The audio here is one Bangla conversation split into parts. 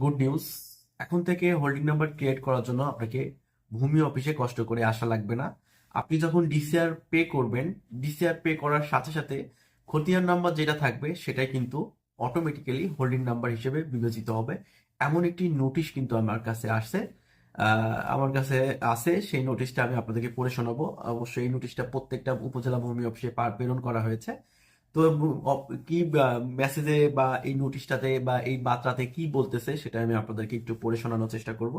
Good news. এখন থেকে হোল্ডিং নাম্বার ক্রিয়েট করার জন্য আপনাকে ভূমি অফিসে কষ্ট করে আসা লাগবে না। আপনি যখন ডিসিআর পে করবেন, ডিসিআর পে করার সাথে সাথে খতিয়ান নাম্বার যেটা থাকবে, সেটাই কিন্তু অটোমেটিক্যালি হোল্ডিং নাম্বার হিসেবে বিবেচিত হবে। এমন একটি নোটিশ কিন্তু আমার কাছে আসছে। আমার কাছে আছে, সেই নোটিশটা আমি আপনাদেরকে পড়ে শোনাবো। অবশ্যই এই নোটিশটা প্রত্যেকটা উপজেলা ভূমি অফিসে পার প্রেরণ করা হয়েছে। তো কি মেসেজে বা এই নোটিশটাতে বা এই বার্তাতে কি বলতেছে সেটা আমি আপনাদেরকে একটু পড়ে শোনানোর চেষ্টা করব।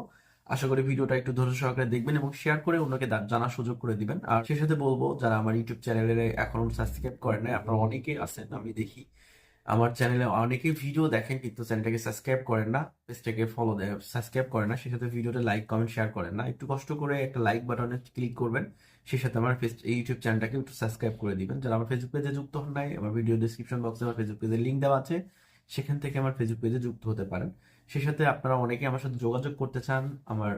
আশা করি ভিডিওটা একটু ধৈর্য সহকারে দেখবেন এবং শেয়ার করে অন্যকে জানার সুযোগ করে দিবেন। আর সেই সাথে বলব, যারা আমার ইউটিউব চ্যানেলে এখনও সাবস্ক্রাইব করেন নাই, আপনারা অনেকেই আছেন, আমি দেখি। আমার চ্যানেলে অনেকেই ভিডিও দেখেন, কিন্তু চ্যানেলটাকে সাবস্ক্রাইব করেন না পেজটাকে ফলো সাবস্ক্রাইব করেন না। সেই সাথে ভিডিওতে লাইক কমেন্ট শেয়ার করেন না। একটু কষ্ট করে একটা লাইক বাটনে ক্লিক করবেন। সেই সাথে আমার ফেস এই ইউটিউব চ্যানেলটাকে একটু সাবস্ক্রাইব করে দিবেন। যারা আমার ফেসবুক পেজে যুক্ত হন নাই, আমার ভিডিও ডিসক্রিপশন বক্সে আমার ফেসবুক পেজের লিঙ্ক দেওয়া আছে, সেখান থেকে আমার ফেসবুক পেজে যুক্ত হতে পারেন। সেই সাথে আপনারা অনেকে আমার সাথে যোগাযোগ করতে চান, আমার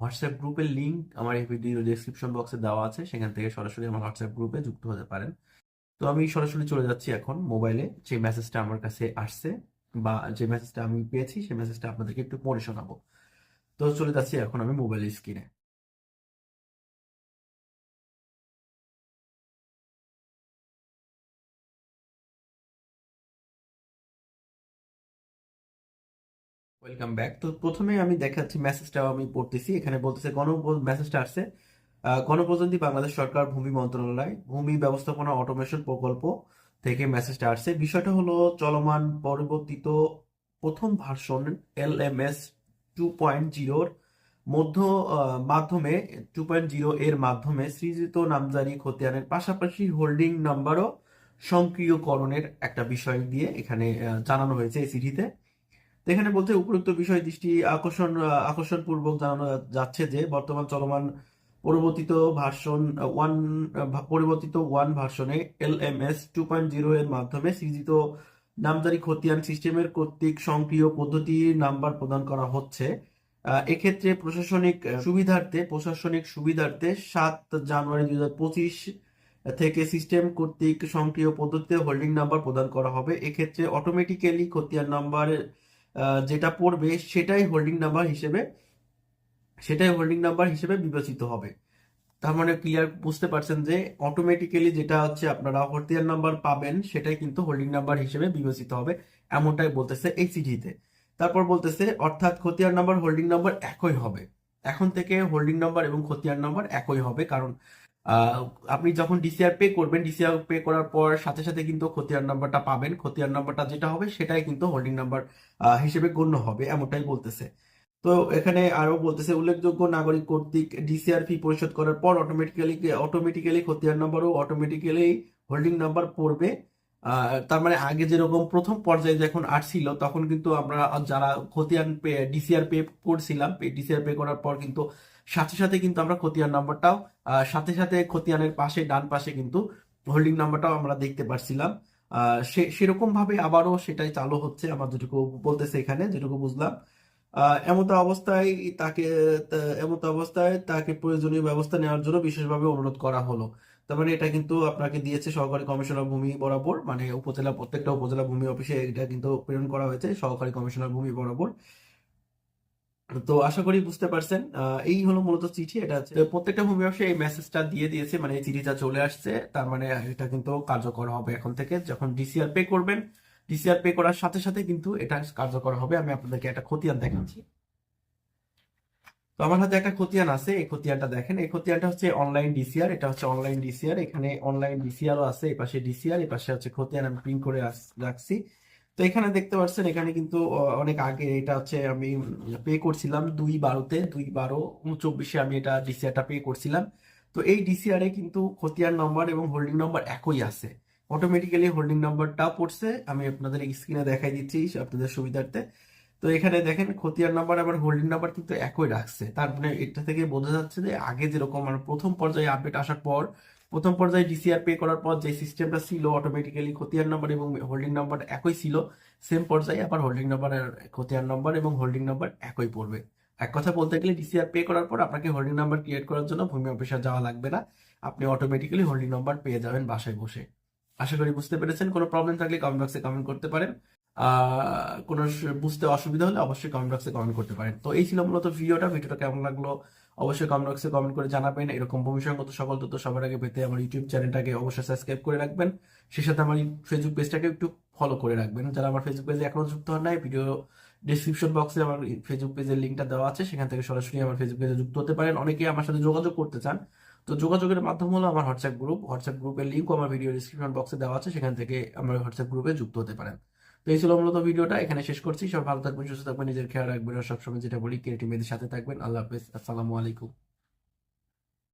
হোয়াটসঅ্যাপ গ্রুপের লিঙ্ক আমার এই ভিডিও ডিসক্রিপশন বক্সে দেওয়া আছে, সেখান থেকে সরাসরি আমার হোয়াটসঅ্যাপ গ্রুপে যুক্ত হতে পারেন। তো আমি সরাসরি চলে যাচ্ছি এখন মোবাইলে যে মেসেজটা আমার কাছে আসছে বা যে মেসেজটা আমি পেয়েছি, সেই মেসেজটা আপনাদেরকে একটু পড়ে শোনাবো। তো চলে যাচ্ছি এখন আমি মোবাইলের স্ক্রিনে ওয়েলকাম ব্যাক তো প্রথমে আমি দেখাচ্ছি মেসেজটাও আমি পড়তেছি। এখানে বলতেছে গণ মেসেজটা আসছে আহ, গণপ্রজাতন্ত্রী বাংলাদেশ সরকার ভূমি মন্ত্রণালয় ভূমি ব্যবস্থাপনা অটোমেশন প্রকল্প থেকে মেসেজটা আসছে। বিষয়টা হলো চলমান পরিবর্তিত প্রথম version L M S two point জিরোর মধ্য মাধ্যমে টু পয়েন্ট জিরো এর মাধ্যমে সৃজিত নামজারি খতিয়ানের পাশাপাশি হোল্ডিং নাম্বারও সক্রিয়করণের একটা বিষয় দিয়ে এখানে জানানো হয়েছে এই চিঠিতে। এখানে বলতে উপরোক্ত বিষয়, দৃষ্টি আকর্ষণ আকর্ষণ পূর্বক জানানো যাচ্ছে যে বর্তমান চলমান পরিবর্তিত ভার্সন ওয়ান পরিবর্তিত ওয়ান ভার্সনে L M S two point zero এর মাধ্যমে সৃজিত নামজারি খতিয়ান সিস্টেমের কর্তৃক সক্রিয় পদ্ধতি নাম্বার প্রদান করা হচ্ছে। এক্ষেত্রে প্রশাসনিক সুবিধার্থে প্রশাসনিক সুবিধার্থে সাত জানুয়ারি দুই হাজার পঁচিশ থেকে সিস্টেম কর্তৃক সক্রিয় পদ্ধতিতে হোল্ডিং নাম্বার প্রদান করা হবে। এক্ষেত্রে অটোমেটিক্যালি খতিয়ান নাম্বার যেটা পড়বে সেটাই হোল্ডিং নাম্বার হিসেবে, সেটাই হোল্ডিং নাম্বার হিসেবে বিবেচিত হবে। তার মানে ক্লিয়ার বুঝতে পারছেন যে অটোমেটিক্যালি যেটা হচ্ছে আপনারা খতিয়ান নাম্বার পাবেন, সেটাই কিন্তু হোল্ডিং নাম্বার হিসেবে বিবেচিত হবে, এমনটাই বলতেছে এই চিঠিতে তারপর বলতেছে, অর্থাৎ খতিয়ান নাম্বার হোল্ডিং নাম্বার একই হবে। এখন থেকে হোল্ডিং নাম্বার এবং খতিয়ান নাম্বার একই হবে, কারণ আপনি যখন ডিসিআর পে করবেন ডিসিআর পে করার পর সাথে সাথে কিন্তু খতিয়ান নাম্বারটা পাবেন। খতিয়ান নাম্বারটা যেটা হবে, সেটাই কিন্তু হোল্ডিং নাম্বার হিসেবে গণ্য হবে, এমনটাই বলতেছে। তো এখানে আরও বলতেছে, উল্লেখযোগ্য নাগরিক কর্তৃক ডিসিআর ফি পরিশোধ করার পর অটোমেটিক্যালি অটোমেটিক্যালি খতিয়ান নাম্বারও অটোমেটিক্যালি হোল্ডিং নাম্বার পড়বে। তার মানে আগে যেরকম প্রথম পর্যায়ে যখন আসছিল, তখন কিন্তু আমরা যারা খতিয়ান পে ডিসিআর পে করছিলাম ডিসিআর পে করার পর কিন্তু সাথে সাথে কিন্তু আমরা খতিয়ান নাম্বারটাও সাথে সাথে খতিয়ানের পাশে ডান পাশে কিন্তু হোল্ডিং নাম্বারটাও আমরা দেখতে পারছিলাম। সে সেরকম ভাবে আবারও সেটাই চালু হচ্ছে আমার যেটুকু বলতেছে এখানে যেটুকু বুঝলাম। আহ, এমতো অবস্থায় তাকে এমতো অবস্থায় তাকে প্রয়োজনীয় ব্যবস্থা নেওয়ার জন্য বিশেষভাবে অনুরোধ করা হলো। তার মানে এটা কিন্তু আপনাকে দিয়েছে সহকারী কমিশনার ভূমি বরাবর মানে উপজেলা প্রত্যেকটা উপজেলা ভূমি অফিসে এটা কিন্তু প্রেরণ করা হয়েছে সহকারী কমিশনার ভূমি বরাবর। তো আশা করি বুঝতে পারছেন। এই হলো মূলত চিঠি, এটা হচ্ছে প্রত্যেকটা ভূমি অফিসে এই মেসেজটা দিয়ে দিয়েছে মানে এই চিঠিটা চলে আসছে। তার মানে এটা কিন্তু কার্যকর হবে এখন থেকে। যখন ডিসিআর পে করবেন ডিসিআর পে করার সাথে সাথে কিন্তু এটা কার্যকর হবে। আমি আপনাদেরকে একটা খতিয়ান দেখাচ্ছি। তো আমার হাতে একটা খতিয়ান আছে। এই খতিয়ানটা দেখেন। এই খতিয়ানটা হচ্ছে অনলাইন ডিসিআর এটা হচ্ছে অনলাইন ডিসিআর এখানে অনলাইন ডিসিআরও আছে। এই পাশে ডিসিআর এই পাশে হচ্ছে খতিয়ান আমি প্রিন্ট করে রাখছি। তো এখানে দেখতে পাচ্ছেন, এখানে কিন্তু অনেক আগে এটা হচ্ছে আমি পে করছিলাম দুই বারোতে, দুই বারো চব্বিশে আমি এটা ডিসিআরটা পে করছিলাম। তো এই ডিসিআর কিন্তু খতিয়ান নম্বর এবং হোল্ডিং নম্বর একই আছে। অটোমেটিক্যালি হোল্ডিং নাম্বারটা পড়ছে, আমি আপনাদের স্ক্রিনে দেখাই দিচ্ছি আপনাদের সুবিধার্থে। তো এখানে দেখেন, খতিয়ান নাম্বার আবার হোল্ডিং নাম্বার কিন্তু একই রাখছে। তার মানে এটা থেকে বোঝা যাচ্ছে যে আগে যেরকম মানে প্রথম পর্যায়ে আপডেট আসার পর প্রথম পর্যায়ে ডিসিআর পে করার পর যে সিস্টেমটা ছিল অটোমেটিক্যালি খতিয়ান নাম্বার এবং হোল্ডিং নাম্বার একই ছিল সেম পর্যায়ে আবার হোল্ডিং নাম্বার খতিয়ান নাম্বার এবং হোল্ডিং নাম্বার একই পড়বে। এক কথা বলতে গেলে ডিসিআর পে করার পর আপনাকে হোল্ডিং নাম্বার ক্রিয়েট করার জন্য ভূমি অফিসে যাওয়া লাগবে না। আপনি অটোমেটিক্যালি হোল্ডিং নাম্বার পেয়ে যাবেন বাসায় বসে। আশা করি বুঝতে পেরেছেন। কোনো প্রবলেম থাকলে কমেন্ট বক্সে কমেন্ট করতে পারেন। কোনো বুঝতে অসুবিধা হলে অবশ্যই কমেন্ট বক্সে কমেন্ট করতে পারেন। তো এই ছিল মূলত ভিডিওটা ভিডিওটা কেমন লাগল? অবশ্যই কমেন্ট বক্সে কমেন্ট করে জানাবেন। এরকম ভবিষ্যৎগত সকল তথ্য সবার আগে পেতে আমার ইউটিউব চ্যানেলটাকে অবশ্যই সাবস্ক্রাইব করে রাখবেন। সেই সাথে আমার ফেসবুক পেজটাকে একটু ফলো করে রাখবেন। যারা আমার ফেসবুক পেজে এখনও যুক্ত হন নাই ভিডিও ডিসক্রিপশন বক্সে আমার ফেসবুক পেজের লিঙ্কটা দেওয়া আছে। সেখান থেকে সরাসরি আমার ফেসবুক পেজে যুক্ত হতে পারেন। অনেকেই আমার সাথে যোগাযোগ করতে চান। তো যোগাযোগের মাধ্যম হলো আমার হোয়াটসঅ্যাপ গ্রুপ হোয়াটসঅ্যাপ গ্রুপের লিঙ্কও আমার ভিডিও ডিসক্রিপশন বক্সে দেওয়া আছে। সেখান থেকে আমার হোয়াটসঅ্যাপ গ্রুপে যুক্ত হতে পারেন। তো এই ছিল মূলত ভিডিওটা, এখানে শেষ করছি। সব ভালো থাকবেন, সুস্থ থাকবেন, নিজের খেয়াল রাখবেন, আর সবসময় যেটা বলি ক্রিয়েটিভ মেয়েদের সাথে থাকবেন। আল্লাহ হাফেজ, আসসালামু আলাইকুম।